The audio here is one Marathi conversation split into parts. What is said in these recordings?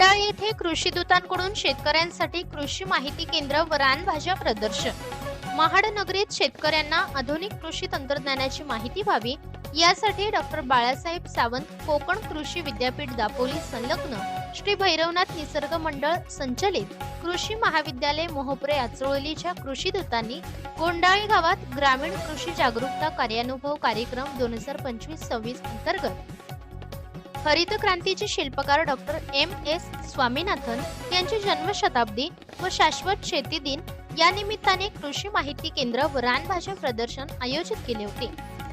दापोली कृषी दूतांकडून शेतकऱ्यांसाठी कृषी माहिती केंद्र व रानभाज्या प्रदर्शन. महाड नगरीत शेतकऱ्यांना आधुनिक कृषी तंत्रज्ञानाची माहिती व्हावी यासाठी डॉक्टर बाळासाहेब सावंत कोकण कृषी विद्यापीठ दापोली संलग्न श्री भैरवनाथ निसर्ग मंडळ संचलित कृषी महाविद्यालय मोहपरे आचरोलीच्या कृषी दूतांनी गोंडाळी गावात ग्रामीण कृषी जागरूकता कार्यानुभव कार्यक्रम दोन हजार पंचवीस सव्वीस अंतर्गत हरित क्रांतीचे शिल्पकार डॉक्टर एम एस स्वामीनाथन यांची जन्मशताब्दी व शाश्वत शेती दिन या निमित्ताने कृषी माहिती केंद्र व रानभाषा प्रदर्शन आयोजित केले होते.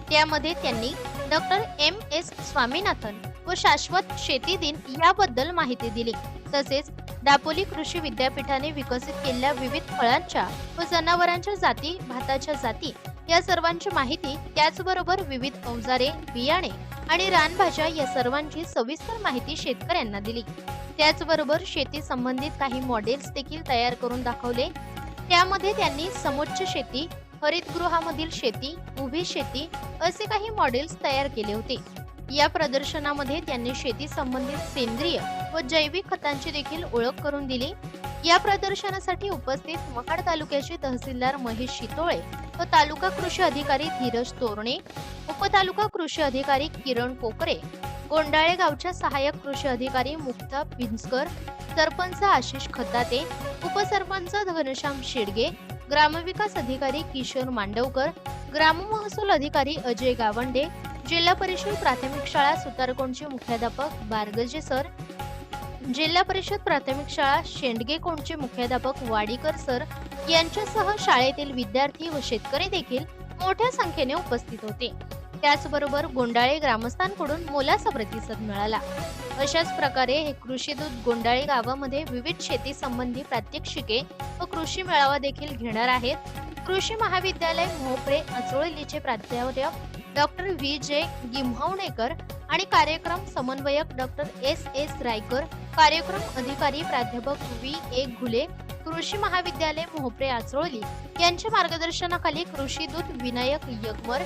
त्यामध्ये त्यांनी डॉक्टर एम एस स्वामीनाथन व शाश्वत शेती दिन याबद्दल माहिती दिली. तसेच दापोली कृषी विद्यापीठाने विकसित केलेल्या विविध फळांच्या व जनावरांच्या जाती भाताच्या जाती या सर्वांची माहिती त्याचबरोबर विविध अवजारे बियाणे आणि रानभाज्या या सर्वांची सविस्तर माहिती शेतकऱ्यांना दिली. त्याचबरोबर शेती संबंधित काही मॉडेल्स देखील तयार करून दाखवले. त्यामध्ये त्यांनी समोच्च शेती हरितगृहामधील शेती उभी शेती असे काही मॉडेल्स तयार केले होते. या प्रदर्शनामध्ये त्यांनी शेती संबंधित सेंद्रिय व जैविक खतांची देखील ओळख करून दिली. या प्रदर्शनासाठी उपस्थित महाड तालुक्याचे तहसीलदार महेश शितोळे व तालुका कृषी अधिकारी धीरज तोरणे उपतालुका कृषी अधिकारी किरण कोकरे गोंडाळे गावच्या सहाय्यक कृषी अधिकारी मुक्ता पिंजकर सरपंच आशिष खताते उपसरपंच घनश्याम शेडगे ग्रामविकास अधिकारी किशोर मांडवकर ग्राममहसूल अधिकारी अजय गावंडे जिल्हा परिषद प्राथमिक शाळा सुतारकोणचे मुख्याध्यापक बारगजे सर जिल्हा परिषद प्राथमिक शाळा शेंडगेकोणचे मुख्याध्यापक वाडीकर सर यांच्यासह शाळेतील विद्यार्थी व शेतकरी देखील मोठ्या संख्येने उपस्थित होते. त्याचबरोबर गोंडाळे ग्रामस्थांकडून मोलाचा प्रतिसाद मिळाला. अशाच प्रकारे हे कृषी दूत गोंडाळे गावामध्ये विविध शेती संबंधी प्रात्यक्षिके व कृषी मेळावा देखील घेणार आहेत. कृषी महाविद्यालय मोहपरे अचोळलीचे प्राध्यापक डॉक्टर व्ही जे गिम्हावणेकर आणि कार्यक्रम समन्वयक डॉक्टर एस एस रायकर कार्यक्रम अधिकारी प्राध्यापक व्ही ए घुले कृषी महाविद्यालय मोहपरे आचरोली यांच्या मार्गदर्शनाखाली कृषी दूत विनायक यगमर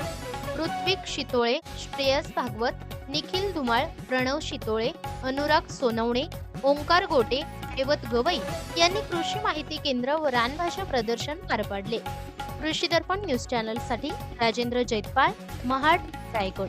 ऋत्विक शितोळे श्रेयस भागवत निखिल धुमाळ प्रणव शितोळे अनुराग सोनवणे ओंकार गोटे रेवत गवई यांनी कृषी माहिती केंद्र व रानभाषा प्रदर्शन पार पाडले. कृषी दर्पण न्यूज चॅनलसाठी राजेंद्र जैतपाळ महाड रायगड.